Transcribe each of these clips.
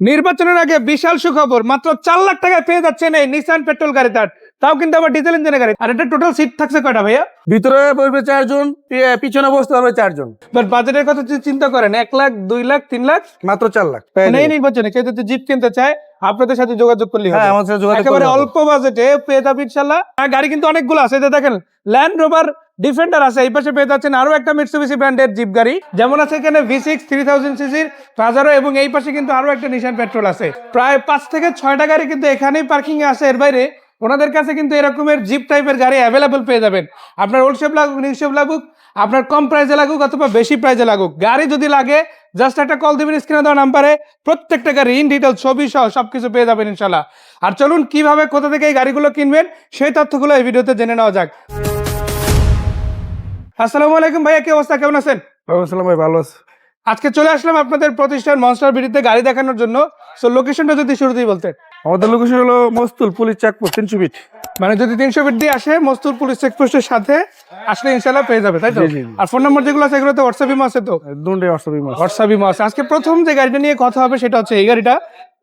নির্বাচনের আগে বিশাল সুখবর মাত্র চার লাখ টাকায় পেয়ে যাচ্ছেন এই নিসান পেট্রোল গাড়ি তার। তাও কিন্তু আবার ডিজেল ইঞ্জিনের গাড়ি। আর এটা টোটাল সিট থাকছে কয়টা ভাইয়া? ভিতরে বসবে চারজন পিছনে বসতে পারবে চারজন। বাট বাজেটের কথা যদি চিন্তা করেন এক লাখ দুই লাখ তিন লাখ? মাত্র চার লাখ। মানে এই নির্বাচনে কেউ যদি জিপ কিনতে চায় আপনাদের সাথে যোগাযোগ করলে হ্যাঁ আমাদের সাথে যোগাযোগ একেবারে অল্প বাজেটে পেয়ে যাবে ইনশাল্লাহ গাড়ি কিন্তু অনেকগুলো আছে। দেখেন ল্যান্ড রোভার ডিফেন্ডার আছে, এই পাশে পেয়ে যাচ্ছেন আরও একটা মিটসুবিসি ব্র্যান্ডের জিপ গাড়ি। যেমন আছে এখানে ভি সিক্স থ্রি থাউজেন্ড সিসির পাজারো এবং এই পাশে কিন্তু আরও একটা নিশান পেট্রোল আছে। প্রায় পাঁচ থেকে ছয়টা গাড়ি কিন্তু এখানেই পার্কিং আছে। এর বাইরে ওনাদের কাছে কিন্তু এরকমের জিপ টাইপের গাড়ি অ্যাভেলেবল পেয়ে যাবেন। আপনার ওল্ড লাগুক নিউ শেপ লাগুক, আপনার কম প্রাইজে লাগুক অথবা বেশি প্রাইজে লাগুক। গাড়ি যদি লাগে জাস্ট একটা কল দেবেন স্ক্রিনে দেওয়া নাম্বারে। প্রত্যেকটা গাড়ি ইন ডিটেল ছবি সহ সবকিছু পেয়ে যাবেন ইনশাল্লাহ আর চলুন কীভাবে, কোথা থেকে এই গাড়িগুলো কিনবেন, সেই তথ্যগুলো এই ভিডিওতে জেনে নেওয়া যাক। আসসালামু আলাইকুম ভাইয়া কি অবস্থা? কেমন আছেন? আসসালাম ভাই ভালো আছে। আজকে চলে আসলাম আপনাদের প্রতিষ্ঠান মনস্টার বিডিতে গাড়ি দেখানোর জন্য। সো লোকেশনটা যদি শুরুতেই বলতেন। আমাদের লোকেশন হলো মস্তুল পুলিশ চেকপোস্ট তিনশো ফিট মানে যদি তিনশো ফিট দিয়ে আসে মস্তুর পুলিশ চেকপোস্টের সাথে আসলে ইনশাল্লাহ পেয়ে যাবে তাই তো। আর ফোন নম্বর যেগুলো আছে এগুলো তো হোয়াটসঅ্যাপ ইমো আছে তো? দুটো অষ্টমী মাস হোয়াটসঅ্যাপ ইমো আছে। আজকে প্রথম যে গাড়িটা নিয়ে কথা হবে সেটা হচ্ছে এই গাড়িটা।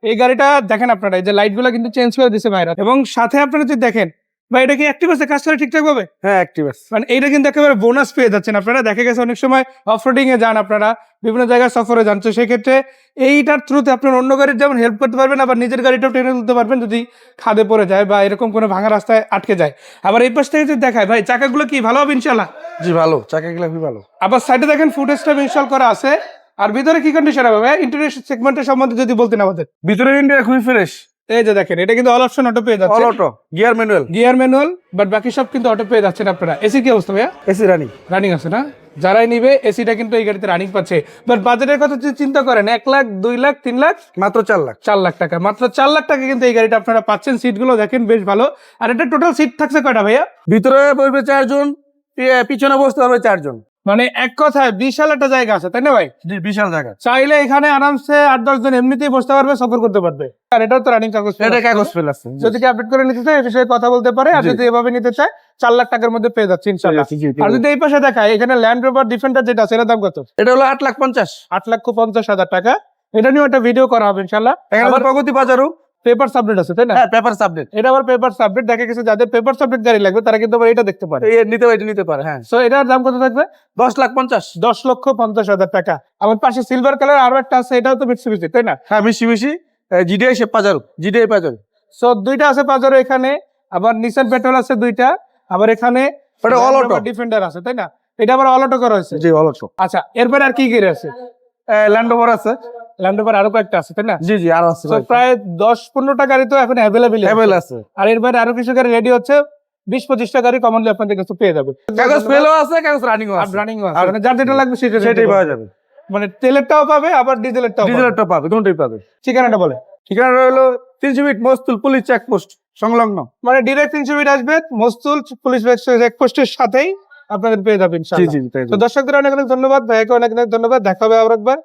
এই গাড়িটা দেখেন আপনারা এই যে লাইটগুলো কিন্তু চেঞ্জ করে দিছে ভাইরা। এবং সাথে আপনারা যদি দেখেন ভাই এটা কি অ্যাক্টিভ আছে? কাজ করে ঠিকঠাক ভাবে? হ্যাঁ অ্যাক্টিভ আছে। মানে এইটা কিন্তু একেবারে বোনাস পেয়ে যাচ্ছেন আপনারা। দেখা গেছে অনেক সময় অফরোডিং এ যান আপনারা বিভিন্ন জায়গায় সফরে যান। তো সেক্ষেত্রে এইটার থ্রুতে আপনার অন্য গাড়ির যেমন হেল্প করতে পারবেন আবার নিজের গাড়িটাও টেনে তুলতে পারবেন যদি খাদে পড়ে যায় বা এরকম কোনো ভাঙা রাস্তায় আটকে যায়। আবার এই পাশ থেকে যদি দেখায় ভাই চাকাগুলো কি ভালো হবে ইনশাল্লাহ জি ভালো। চাকা গেলে খুবই ভালো। আবার সাইডে দেখেন স্টপ ইনস্টল করা আছে। আর ভিতরে কি কন্ডিশন হবে ভাই? ইন্টারনেট সেগমেন্টের সম্বন্ধে যদি বলতেন আমাদের। ভিতরে ইন্ডিয়া খুবই ফ্রেশ এই যে দেখেন এটা কিন্তু অল অপশন অটো পেয়ে all auto gear manual gear manual but বাকি সব কিন্তু অটো পেয়ে যাচ্ছেন আপনারা। এসি কি অবস্থা ভাইয়া? এসি রানি রানিং আছে না? যারাই নিবে এসিটা কিন্তু এই গাড়িতে রানিং পাচ্ছে। বাট বাজেটের কথা যদি চিন্তা করেন এক লাখ দুই লাখ তিন লাখ? মাত্র চার লাখ। চার লাখ টাকা। মাত্র চার লাখ টাকা কিন্তু এই গাড়িটা আপনারা পাচ্ছেন। সিটগুলো দেখেন বেশ ভালো। আর এটা টোটাল সিট থাকছে কয়টা ভাইয়া? ভিতরে বসবে চারজন পিছনে বসতে পারবে চারজন। মানে এক কথায় বিশাল একটা জায়গা আছে তাই না ভাই? বিশাল জায়গা। চাইলে এখানে আরামসে আট দশ জন এমনিতেই বসতে পারবে সফর করতে পারবে। আর এটাও তো রানিং কাগজ এটা কাগজ ফেল আছে। যদি আপডেট করে নিতে চায় এই বিষয়ে কথা বলতে পারে আর যদি এভাবে নিতে চায় চার লাখ টাকার মধ্যে পেয়ে যাচ্ছে ইনশাল্লাহ। আর যদি এই পাশে দেখায় এখানে ল্যান্ড রোভার ডিফেন্ডার যেটা এটার দাম কত? এটা হলো আট লাখ পঞ্চাশ। আট লক্ষ পঞ্চাশ হাজার টাকা। এটা নিয়ে একটা ভিডিও করা হবে ইনশাল্লাহ প্রগতি বাজারও পেপার সাবজেক্ট আছে তাই না? হ্যাঁ পেপার সাবজেক্ট এটা আবার পেপার দেখা গেছে যাদের পেপার সাবজেক্ট গাড়ি লাগবে তারা কিন্তু আবার এটা দেখতে পারে। নিতে পারে নিতে পারে হ্যাঁ। সো এটার দাম কত থাকবে? দশ লাখ পঞ্চাশ। দশ লক্ষ পঞ্চাশ হাজার টাকা। আমার পাশে সিলভার কালার আরও একটা আছে এটাও তো মিটসুবিশি তাই না? হ্যাঁ জিডিআই সে পাজারো জিডিআই পাজারো। সো দুইটা আছে পাজারো এখানে আবার নিসান পেট্রোল আছে দুইটা আবার এখানে ওটা all auto। ডিফেন্ডার আছে তাই না? এটা আবার অল অটো করা হয়েছে। জি অলসো আচ্ছা এরপরে আর কি আছে? ল্যান্ড ওভার আছে। ল্যান্ড রোভার আরও কয়েকটা আছে তাই না? জি জি আরও আছে প্রায় দশ পনেরোটা গাড়ি তো এখন অ্যাভেলেবেল আছে। আর এর বাইরে আরও কিছু গাড়ি রেডি হচ্ছে বিশ পঁচিশটা গাড়ি কমনলি আপনাদের কাছে পেয়ে যাবে। কাগজ ফেলও আছে কাগজ আর আছে। রানিং আর- মানে যার যেটা লাগবে সেটা সেটাই পাওয়া যাবে। মানে তেলেরটাও পাবে আবার ডিজেলেরটাও ডিজেলটা পাবে কোনটাই পাবে। ঠিকানাটা বলে ঠিকানা হলো তিনশো মস্তুল পুলিশ চেকপোস্ট সংলগ্ন। মানে ডিরেক্ট তিনশো আসবে মস্তুল পুলিশ চেকপোস্টের সাথেই আপনাদের পেয়ে যাবেন তো দর্শকদের অনেক অনেক ধন্যবাদ ভাইয়াকে অনেক অনেক ধন্যবাদ দেখা হবে আবার একবার।